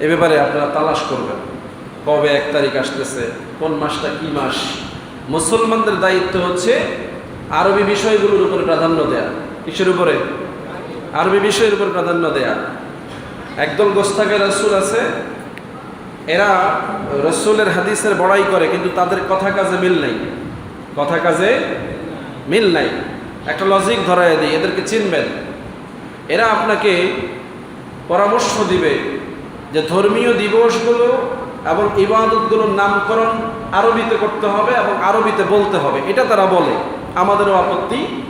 এ ব্যাপারে আপনারা তালাশ করবেন। কবে এক তারিখ আসতেছে, কোন মাসটা, কি মাস? মুসলমানদের দায়িত্ব হচ্ছে আরবি বিষয়গুলোর উপরে প্রাধান্য দেয়া। কিসের উপরে? আরবি বিষয়ের উপর প্রাধান্য দেয়া। একদল গোস্তাকে রসুল আছে, এরা রসুলের হাদিসের বড়াই করে, কিন্তু তাদের কথা কাজে মিল নাই। কথা কাজে মিল নাই। একটা লজিক ধরায় দিই, এদেরকে চিনবেন। এরা আপনাকে পরামর্শ দিবে। যে ধর্মীয় দিবসগুলো এবং ইবাদতগুলোর নামকরণ আরবিতে করতে হবে এবং আরবিতে বলতে হবে। এটা তারা বলে। আমাদেরও আপত্তি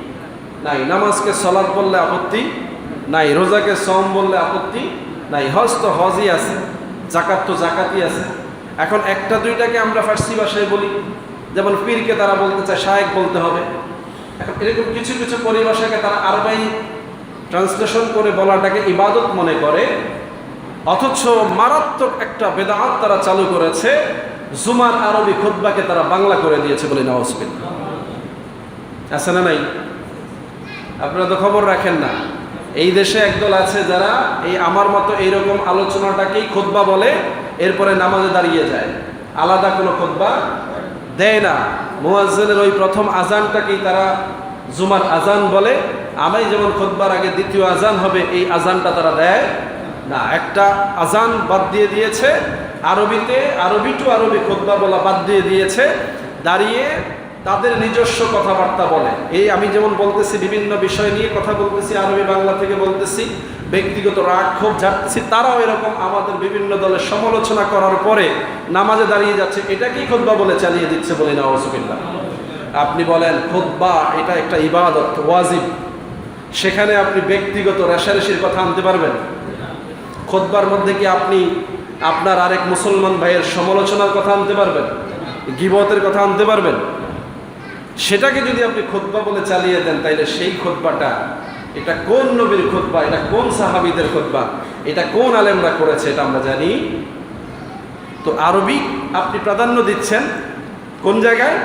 নাই। নামাজকে সলাদ বললে আপত্তি নাই। রোজাকে সম বললে আপত্তি নাই। হজ তো হজই আছে। জাকাত তো জাকাতই আছে। এখন একটা দুইটাকে আমরা ফার্সি ভাষায় বলি। যেমন পীরকে তারা বলতে চায়, শায়েক বলতে হবে। এখন এরকম কিছু কিছু পরিভাষাকে তারা আরবাই ট্রান্সলেশন করে বলাটাকে ইবাদত মনে করে। অথচ মারাত্মক একটা বেদাত তারা চালু করেছে। জুমার আরবি খুদ্বাকে তারা বাংলা করে দিয়েছে বলে নওয়াজ আছে না নাই? আপনারা তো খবর রাখেন না। এই দেশে একদল আছে যারা এই আমার মতো এইরকম আলোচনাটাকেই খোদবা বলে, এরপরে নামাজে দাঁড়িয়ে যায়। আলাদা কোনো খোদবা দেয় না। মুয়াজ্জিনের ওই প্রথম আজানটাকেই তারা জুমার আজান বলে। আমি যেমন খোদবার আগে দ্বিতীয় আজান হবে, এই আজানটা তারা দেয়। না, একটা আজান বাদ দিয়ে দিয়েছে, আরবিতে, আরবি টু আরবি খোদবা বলা বাদ দিয়ে দিয়েছে, দাঁড়িয়ে তাদের নিজস্ব কথাবার্তা বলে। এই আমি যেমন বলতেছি, বিভিন্ন বিষয় নিয়ে কথা বলতেছি, আরবি বাংলা থেকে বলতেছি, ব্যক্তিগত রাগ, ক্ষোভ ঝাড়তেছি, তারাও এরকম আমাদের বিভিন্ন দলের সমালোচনা করার পরে নামাজে দাঁড়িয়ে যাচ্ছে, এটাকেই খোদ্া বলে চালিয়ে দিচ্ছে বলে নওয়াজুবিল্লাহ আপনি বলেন, খোদ্া এটা একটা ইবাদত, ওয়াজিব। সেখানে আপনি ব্যক্তিগত রেশারেশির কথা আনতে পারবেন। খোদ্বার মধ্যে কি আপনি আপনার আরেক মুসলমান ভাইয়ের সমালোচনার কথা আনতে পারবেন? গিবতের কথা আনতে পারবেন? সেটাকে যদি আপনি খোদবা বলে চালিয়ে দেন, তাইলে সেই খোদবাটা, এটা কোন নবীর খোদবা? এটা কোন সাহাবিদের খোদবা? এটা কোন আলেমরা করেছে? এটা আমরা জানি। তো আরবি আপনি প্রাধান্য দিচ্ছেন। কোন জায়গায়?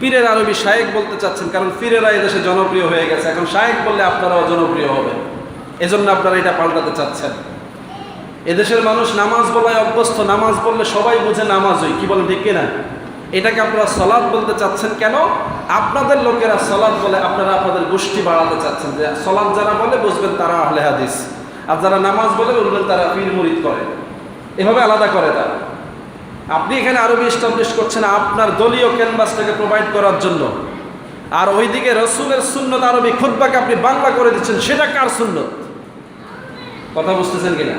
পীরের আরবি শায়েক বলতে চাচ্ছেন, কারণ পীরেরা এদেশে জনপ্রিয় হয়ে গেছে। এখন শায়েক বললে আপনারাও জনপ্রিয় হবে এজন্য আপনারা এটা পাল্টাতে চাচ্ছেন। এদেশের মানুষ নামাজ বলায় অভ্যস্ত, নামাজ বললে সবাই বুঝে নামাজই কি বলেন, ঠিক কিনা? এটাকে আপনারা সলাদ বলতে চাচ্ছেন কেন? আপনাদের লোকেরা সলাদ বলে আপনারা আপনাদের গোষ্ঠী বাড়াতে চাচ্ছেন যে সলাদ যারা বলে বুঝবেন তারা আহলে হাদিস। আর যারা নামাজ বলে বুঝবেন তারা পীর মুরিদ করে। এভাবে আলাদা করে তারা। আপনি এখানে আরবি এস্টাবলিশ করছেন আপনার দলীয় ক্যানভাসটাকে প্রোভাইড করার জন্য। আর ওইদিকে রসুলের সুন্নত আরবি খুদ্বাকে আপনি বাংলা করে দিচ্ছেন, সেটা কার সুন্নত? কথা বুঝতেছেন কিনা?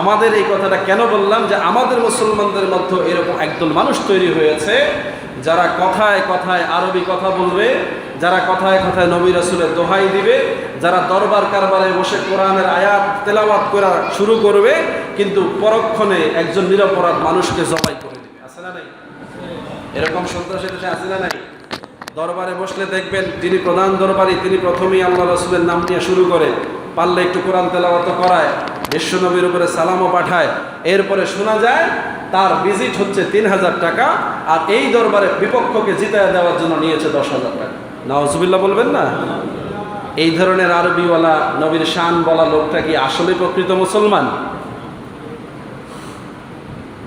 আমাদের এই কথাটা কেন বললাম যে আমাদের মুসলমানদের মধ্যে এরকম একদল মানুষ তৈরি হয়েছে যারা কথায় কথায় আরবি কথা বলবে, যারা কথায় কথায় নবী রাসুলের দোহাই দিবে, যারা দরবার কারবারে বসে কোরআনের আয়াত তেলাওয়াত করা শুরু করবে, কিন্তু পরক্ষণে একজন নিরপরাধ মানুষকে জবাই করে দিবে। আছে না নাই? এরকম সন্ত্রাসের আছে না নাই? দরবারে বসলে দেখবেন তিনি প্রধান দরবারি তিনি প্রথমেই আল্লাহ রসুলের নাম নিয়ে শুরু করে। পারলে একটু কোরআন তেলাওয়াত করায় বিশ্বনবীর উপরে সালামও পাঠায়। এরপরে শোনা যায়, তার ভিজিট হচ্ছে তিন হাজার টাকা, আর এই দরবারে বিপক্ষকে জিতায় দেওয়ার জন্য নিয়েছে দশ হাজার টাকা। নওয়াজুবিল্লাহ বলবেন না? এই ধরনের আরবিওয়ালা নবীর শান বলা লোকটা কি আসলে প্রকৃত মুসলমান?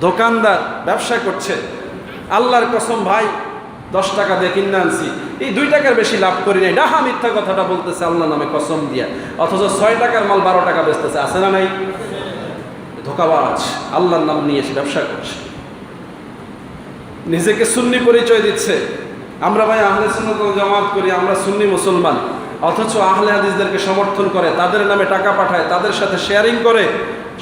দোকানদার ব্যবসা করছে। আল্লাহর কসম ভাই দশ টাকা দিয়ে কিনে আনছি। এই দুই টাকার বেশি লাভ করি নাই। ডাহা মিথ্যা কথাটা বলতেছে আল্লাহ নামে, কসম দিয়া। অথচ ছয় টাকার মাল বারো টাকা বেচতেছে, আছে না নাই? ধোকাবাজ। আল্লাহর নাম নিয়ে এসে ব্যবসা করছে। নিজেকে সুন্নি পরিচয় দিচ্ছে। আমরা ভাই আহলে সুন্নত জামাত করি, আমরা সুন্নি মুসলমান। অথচ আহলে হাদিসদেরকে সমর্থন করে, তাদের নামে টাকা পাঠায়, তাদের সাথে শেয়ারিং করে।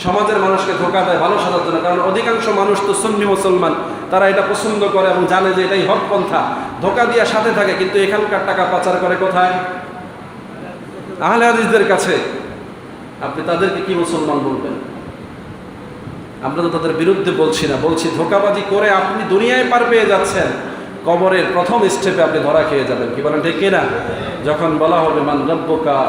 সমাজের মানুষকে ধোকা দেয়, ভালো সাজার জন্য। কারণ অধিকাংশ মানুষ তো সুন্নি মুসলমান। তারা এটা পছন্দ করে এবং জানে যে এটাই হক পন্থা। ধোকা দিয়ে সাথে থাকে, কিন্তু এখানকার টাকা পাচার করে কোথায়? আহলে হাদিসদের কাছে। আপনি তাদেরকে কি মুসলমান বলবেন? আমরা তো তাদের বিরুদ্ধে বলছি না। বলছি, ধোকাবাজি করে আপনি দুনিয়ায় পার পেয়ে যাচ্ছেন। কবরের প্রথম স্টেপে আপনি ধরা খেয়ে যাবেন। কি বলেন, ঠিক কিনা যখন বলা হবে, মান রব্বকা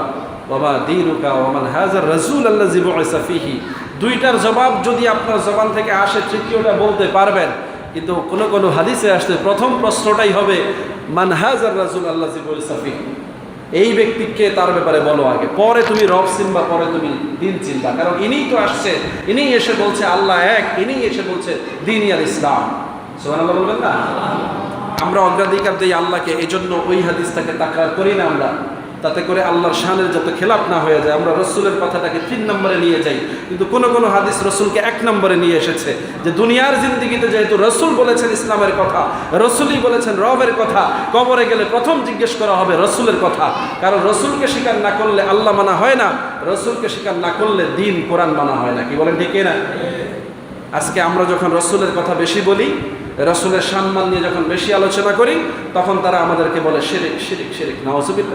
বাবা দিনুকা ওমান হাজার রসুল আল্লাহ জিবুসাফিহি দুইটার জবাব যদি আপনার জবান থেকে আসে, তৃতীয়টা বলতে পারবেন। কিন্তু কোনো কোনো হাদিসে আসতে প্রথম প্রশ্নটাই হবে, মান হাজার রাজুল আল্লাহ জিবুসাফিহি এই ব্যক্তিকে তার ব্যাপারে বলো আগে। পরে তুমি রব চিনবা, পরে তুমি দিন চিনবা। কারণ ইনিই তো আসছে, ইনিই এসে বলছে আল্লাহ এক, ইনিই এসে বলছে দিন আর ইসলাম। সুবহানাল্লাহ বলবেন না? আমরা অগ্রাধিকার দিই আল্লাহকে এই জন্য ওই হাদিসটাকে তাকরার করি না আমরা। তাতে করে আল্লাহর শানের যত খেলাপ না হয়ে যায়, আমরা রসুলের কথাটাকে তিন নম্বরে নিয়ে যাই। কিন্তু কোনো কোনো হাদিস রসুলকে এক নম্বরে নিয়ে এসেছে যে দুনিয়ার জিন্দিগিতে যেহেতু রসুল বলেছেন ইসলামের কথা, রসুলই বলেছেন রবের কথা, কবরে গেলে প্রথম জিজ্ঞেস করা হবে রসুলের কথা। কারণ রসুলকে স্বীকার না করলে আল্লাহ মানা হয় না, রসুলকে স্বীকার না করলে দিন কোরআন মানা হয় না। কি বলেন ঠিক না আজকে আমরা যখন রসুলের কথা বেশি বলি, রসুলের সম্মান নিয়ে যখন বেশি আলোচনা করি, তখন তারা আমাদেরকে বলে শিরিক শিরিক শিরিক নওয়াজুবিল্লাহ